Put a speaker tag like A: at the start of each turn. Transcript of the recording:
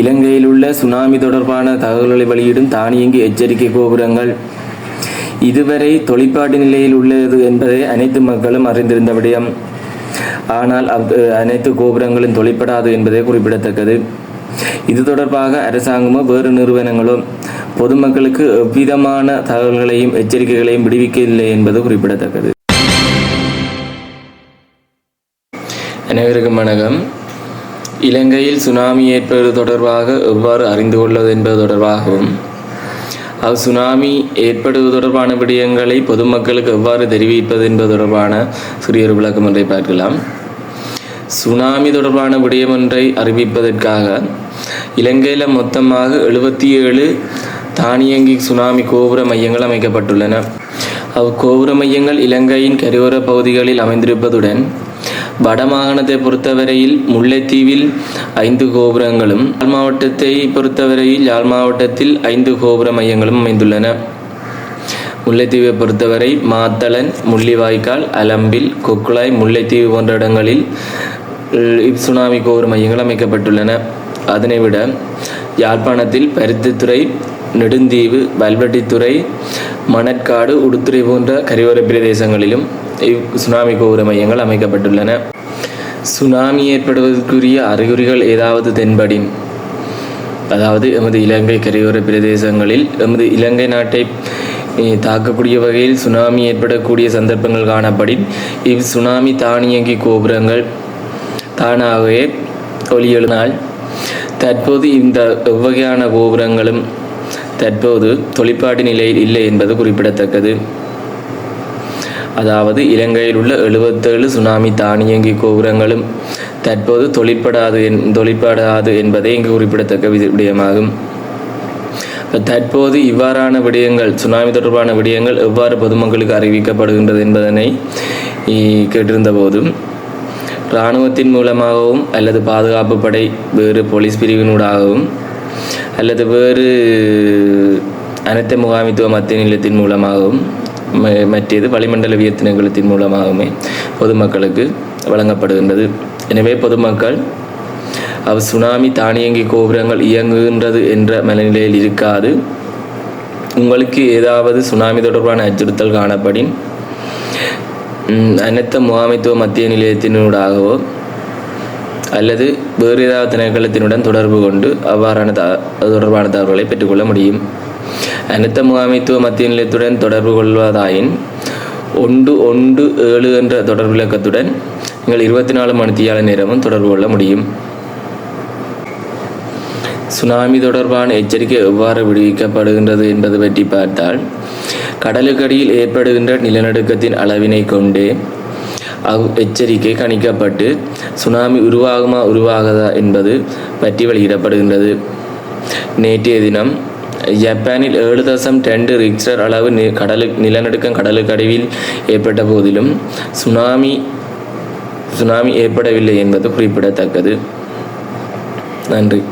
A: இலங்கையில் உள்ள சுனாமி தொடர்பான தகவல்களை வெளியிடும் தானியங்கி எச்சரிக்கை கோபுரங்கள். இதுவரை தொழிற்பாட்டு நிலையில் உள்ளது என்பதை அனைத்து மக்களும் அறிந்திருந்த விடயம். ஆனால் அனைத்து கோபுரங்களும் தொழிற்படாது என்பதே குறிப்பிடத்தக்கது. இது தொடர்பாக அரசாங்கமோ வேறு நிறுவனங்களோ பொதுமக்களுக்கு எவ்விதமான தகவல்களையும் எச்சரிக்கைகளையும் விடுவிக்கவில்லை என்பது குறிப்பிடத்தக்கது. அனைவருக்கும் வணக்கம். இலங்கையில் சுனாமி ஏற்படுவது தொடர்பாக எவ்வாறு அறிந்து கொள்வது என்பது தொடர்பாகவும் அவ் சுனாமி ஏற்படுவது தொடர்பான விடயங்களை பொதுமக்களுக்கு எவ்வாறு தெரிவிப்பது என்பது தொடர்பான சிறிய ஒரு விளக்கம் ஒன்றை பார்க்கலாம். சுனாமி தொடர்பான விடயம் ஒன்றை அறிவிப்பதற்காக இலங்கையில் மொத்தமாக எழுபத்தி ஏழு தானியங்கி சுனாமி கோபுர மையங்கள் அமைக்கப்பட்டுள்ளன. அவ் கோபுர மையங்கள் இலங்கையின் கரையோர பகுதிகளில் அமைந்திருப்பதுடன் வடமாகாணத்தை பொறுத்தவரையில் முல்லைத்தீவில் ஐந்து கோபுரங்களும் யாழ் மாவட்டத்தை பொறுத்தவரையில் யாழ் மாவட்டத்தில் ஐந்து கோபுர மையங்களும் அமைந்துள்ளன. முல்லைத்தீவை பொறுத்தவரை மாத்தளன் முள்ளிவாய்க்கால் அலம்பில் கொக்குளாய் முல்லைத்தீவு போன்ற இடங்களில் சுனாமி கோபுர மையங்கள் அமைக்கப்பட்டுள்ளன. அதனை விட யாழ்ப்பாணத்தில் பருத்தித்துறை நெடுந்தீவு வல்வெட்டித்துறை மணற்காடு உடுத்துறை போன்ற கரையோர பிரதேசங்களிலும் இவ் சுனாமி கோபுர மையங்கள் அமைக்கப்பட்டுள்ளன. சுனாமி ஏற்படுவதற்குரிய அறிகுறிகள் ஏதாவது தென்படின் அதாவது எமது இலங்கை கரையோர பிரதேசங்களில் எமது இலங்கை நாட்டை தாக்கக்கூடிய வகையில் சுனாமி ஏற்படக்கூடிய சந்தர்ப்பங்கள் காணப்படின் இவ் சுனாமி தானியங்கி கோபுரங்கள் தானாகவே ஒலி தற்போது இந்த எவ்வகையான கோபுரங்களும் தற்போது தொழிற்பாட்டு நிலையில் இல்லை என்பது குறிப்பிடத்தக்கது. அதாவது இலங்கையில் உள்ள எழுபத்தேழு சுனாமி தானியங்கி கோபுரங்களும் தற்போது தொழிற்படாது என் தொழிற்படாது என்பதே இங்கு குறிப்பிடத்தக்க விடயமாகும். தற்போது இவ்வாறான விடயங்கள் சுனாமி தொடர்பான விடயங்கள் எவ்வாறு பொதுமக்களுக்கு அறிவிக்கப்படுகின்றது என்பதனை கேட்டிருந்த போதும் இராணுவத்தின் மூலமாகவும் அல்லது பாதுகாப்பு படை வேறு போலீஸ் பிரிவினூடாகவும் அல்லது வேறு அனைத்து முகாமித்துவ மத்திய நிலையத்தின் மூலமாகவும் ம- மற்றது வளிமண்டல வியத்தினங்களத்தின் மூலமாகவுமே பொதுமக்களுக்கு வழங்கப்படுகின்றது. எனவே பொதுமக்கள் அவ் சுனாமி தானியங்கி கோபுரங்கள் இயங்குகின்றது என்ற மனநிலையில் இருக்காது. உங்களுக்கு ஏதாவது சுனாமி தொடர்பான அச்சுறுத்தல் காணப்படின் ம், அனைத்து முகாமைத்துவ மத்திய நிலையத்தினூடாகவோ அல்லது வேறு ஏதாவது திணைக்களத்தினுடன் தொடர்பு கொண்டு அவ்வாறான த தொடர்பான தகவல்களை பெற்றுக்கொள்ள முடியும். அனைத்த முகாமைத்துவ மத்திய நிலையத்துடன் தொடர்பு கொள்வதாயின் ஒன்று ஒன்று ஏழு என்ற தொடர்பு இலக்கத்துடன் நீங்கள் இருபத்தி நாலு மணித்தியால நேரமும் தொடர்பு கொள்ள முடியும். சுனாமி தொடர்பான எச்சரிக்கை எவ்வாறு விடுவிக்கப்படுகின்றது என்பது பற்றி பார்த்தால் கடலுக்கடியில் ஏற்படுகின்ற நிலநடுக்கத்தின் அளவினை கொண்டே எச்சரிக்கை கணிக்கப்பட்டு சுனாமி உருவாகுமா உருவாகதா என்பது பற்றி வெளியிடப்படுகின்றது. நேற்றைய தினம் ஜப்பானில் ஏழு தசம் ரெண்டு ரிக்டர் அளவு நி- கடலு நிலநடுக்கம் கடலுக்கடிவில் ஏற்பட்ட போதிலும் சுனாமி சுனாமி ஏற்படவில்லை என்பது குறிப்பிடத்தக்கது. நன்றி.